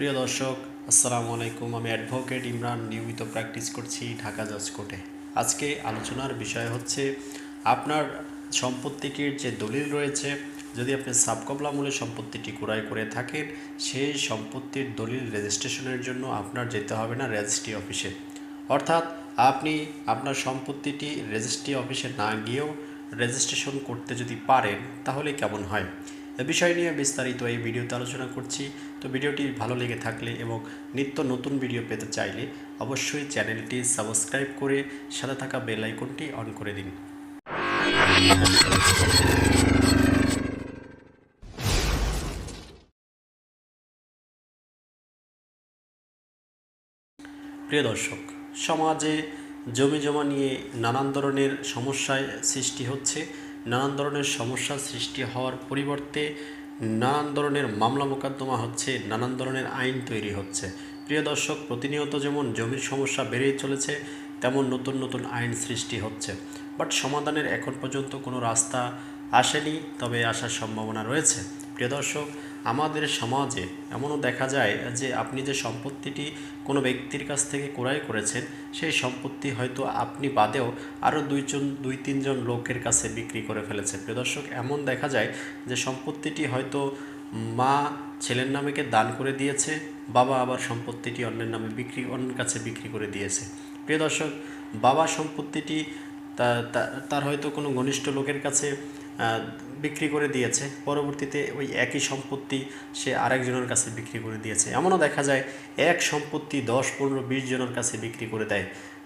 প্রিয় দর্শক, আসসালামু আলাইকুম। আমি অ্যাডভোকেট ইমরান, নিয়মিত প্র্যাকটিস করছি ঢাকা জজ কোর্টে আজকে আলোচনার বিষয় হচ্ছে আপনার সম্পত্তিটির যে দলিল রয়েছে, যদি আপনি সাবকবলা মূলে সম্পত্তিটি ক্রয় করে থাকেন, সেই সম্পত্তির দলিল রেজিস্ট্রেশনের জন্য আপনার যেতে হবে না রেজিস্ট্রি অফিসে। অর্থাৎ আপনি আপনার সম্পত্তিটি রেজিস্ট্রি অফিসে না গিয়েও রেজিস্ট্রেশন করতে যদি পারেন, তাহলে কেমন হয়? বিষয় নিয়ে বিস্তারিত এই ভিডিওতে আলোচনা করছি। তো ভিডিওটি ভালো লেগে থাকলে এবং নিত্য নতুন ভিডিও পেতে চাইলে অবশ্যই চ্যানেলটি সাবস্ক্রাইব করে সাথে থাকা বেল আইকনটি অন করে দিন। প্রিয় দর্শক, সমাজে জমি জমা নিয়ে নানান ধরনের সমস্যায় সৃষ্টি হচ্ছে। নানান ধরনের সমস্যা সৃষ্টি হওয়ার পরিবর্তে নানান ধরনের মামলা মোকদ্দমা হচ্ছে, নানান ধরনের আইন তৈরি হচ্ছে। প্রিয় দর্শক, প্রতিনিয়ত যেমন জমির সমস্যা বেড়েই চলেছে, তেমন নতুন নতুন আইন সৃষ্টি হচ্ছে। বাট সমাধানের এখন পর্যন্ত কোনো রাস্তা আসেনি, তবে আসার সম্ভাবনা রয়েছে। প্রিয় দর্শক, আমাদের সমাজে এমনও দেখা যায় যে আপনি যে সম্পত্তিটি কোনো ব্যক্তির কাছ থেকে ক্রয় করেছেন, সেই সম্পত্তি হয়তো আপনি বাদেও আরও দুইজন, দুই, তিনজন লোকের কাছে বিক্রি করে ফেলেছে প্রিয় দর্শক, এমন দেখা যায় যে সম্পত্তিটি হয়তো মা ছেলের নামেকে দান করে দিয়েছে, বাবা আবার সম্পত্তিটি অন্যের নামে বিক্রি, অন্যের কাছে বিক্রি করে দিয়েছে। প্রিয় দর্শক বাবা সম্পত্তিটি তার হয়তো কোনো ঘনিষ্ঠ লোকের কাছে বিক্রি করে দিয়েছে। পরবর্তীতে ওই একই সম্পত্তি সে আরেকজনের কাছে বিক্রি করে দিয়েছে। এমনও দেখা যায়, এক সম্পত্তি দশ, পনেরো, বিশ জনের কাছে বিক্রি করে দেয়।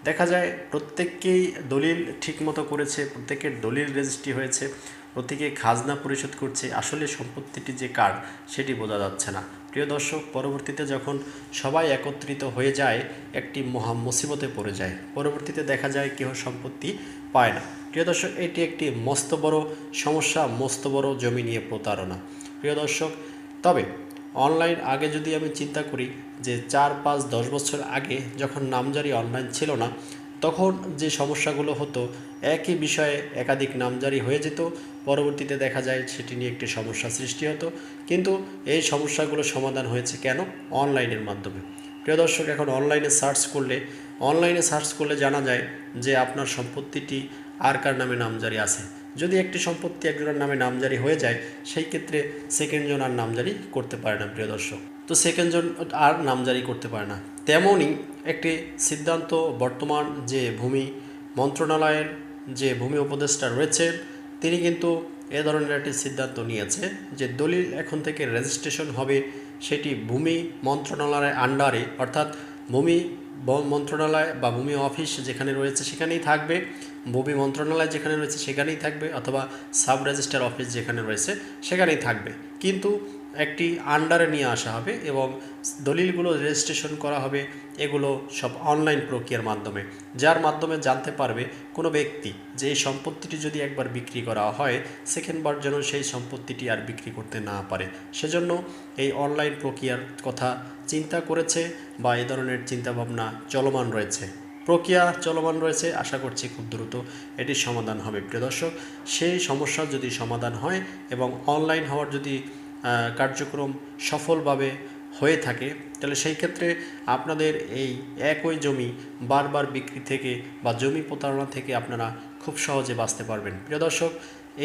দেখা যায়, প্রত্যেককেই দলিল ঠিকমতো করেছে, প্রত্যেকের দলিল রেজিস্ট্রি হয়েছে প্রত্যেকে খাজনা পরিশোধ করছে। আসলে সম্পত্তিটি যে কার, সেটি বোঝা যাচ্ছে না। প্রিয় দর্শক, পরবর্তীতে যখন সবাই একত্রিত হয়ে যায়, একটি মহা মুসিবতে পড়ে যায়। পরবর্তীতে দেখা যায় কেহ সম্পত্তি পায় না। প্রিয় দর্শক, এটি একটি মস্ত বড় সমস্যা, মস্ত বড় জমি নিয়ে প্রতারণা। প্রিয় দর্শক, তবে অনলাইন আগে যদি আমি চিন্তা করি যে চার পাঁচ দশ বছর আগে যখন নামজারি অনলাইন ছিল না তখন যে সমস্যাগুলো হতো, একই বিষয়ে একাধিক নামজারি হয়ে যেত। পরবর্তীতে দেখা যায় সেটি নিয়ে একটি সমস্যা সৃষ্টি হতো। কিন্তু এই সমস্যাগুলো সমাধান হয়েছে কেন? অনলাইনের মাধ্যমে। প্রিয় দর্শক, এখন অনলাইনে সার্চ করলে, অনলাইনে সার্চ করলে জানা যায় যে আপনার সম্পত্তিটি আর কার নামে নামজারি আছে। যদি একটি সম্পত্তি একজনের নামে নামজারি হয়ে যায়, সেই ক্ষেত্রে সেকেন্ড জন আর নামজারি করতে পারে না, প্রিয় দর্শক। তো সেকেন্ড জন আর নামজারি করতে পারে না। তেমনই একটি সিদ্ধান্ত, বর্তমান যে ভূমি মন্ত্রণালয়ের যে ভূমি উপদেষ্টা রয়েছে, তিনি কিন্তু এ ধরনের একটি সিদ্ধান্ত নিয়েছে যে দলিল এখন থেকে রেজিস্ট্রেশন হবে সেটি ভূমি মন্ত্রণালয়ের আন্ডারে অর্থাৎ ভূমি মন্ত্রণালয় বা ভূমি অফিস যেখানে রয়েছে সেখানেই থাকবে, ভূমি মন্ত্রণালয় যেখানে রয়েছে সেখানেই থাকবে, অথবা সাব রেজিস্ট্রার অফিস যেখানে রয়েছে সেখানেই থাকবে। কিন্তু একটি আন্ডারে নিয়ে আসা হবে এবং দলিলগুলো রেজিস্ট্রেশন করা হবে, এগুলো সব অনলাইন প্রক্রিয়ার মাধ্যমে, যার মাধ্যমে জানতে পারবে কোনো ব্যক্তি যে এই সম্পত্তিটি যদি একবার বিক্রি করা হয় সেকেন্ডবার যেন সেই সম্পত্তিটি আর বিক্রি করতে না পারে। সেজন্য এই অনলাইন প্রক্রিয়ার কথা চিন্তা করেছে বা এই ধরনের চিন্তাভাবনা চলমান রয়েছে। প্রক্রিয়া চলমান রয়েছে, আশা করছি খুব দ্রুত এটির সমাধান হবে। প্রিয় দর্শক, সেই সমস্যার যদি সমাধান হয় এবং অনলাইন হওয়ার যদি কার্যক্রম সফলভাবে হয়ে থাকে। তাহলে সেই ক্ষেত্রে আপনাদের এই একই জমি বারবার বিক্রি থেকে বা জমি প্রতারণা থেকে আপনারা খুব সহজে বাঁচতে পারবেন। প্রিয় দর্শক,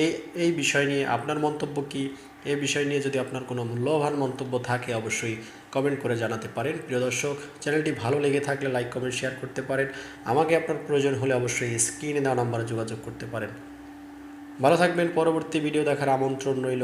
এই এই বিষয় নিয়ে আপনার মন্তব্য কি? এই বিষয় নিয়ে যদি আপনার কোনো মূল্যবান মন্তব্য থাকে, অবশ্যই কমেন্ট করে জানাতে পারেন। প্রিয় দর্শক, চ্যানেলটি ভালো লেগে থাকলে লাইক, কমেন্ট, শেয়ার করতে পারেন। আমাকে আপনার প্রয়োজন হলে অবশ্যই স্ক্রিনে দেওয়া নাম্বারে যোগাযোগ করতে পারেন। ভালো থাকবেন। পরবর্তী ভিডিও দেখার আমন্ত্রণ রইল।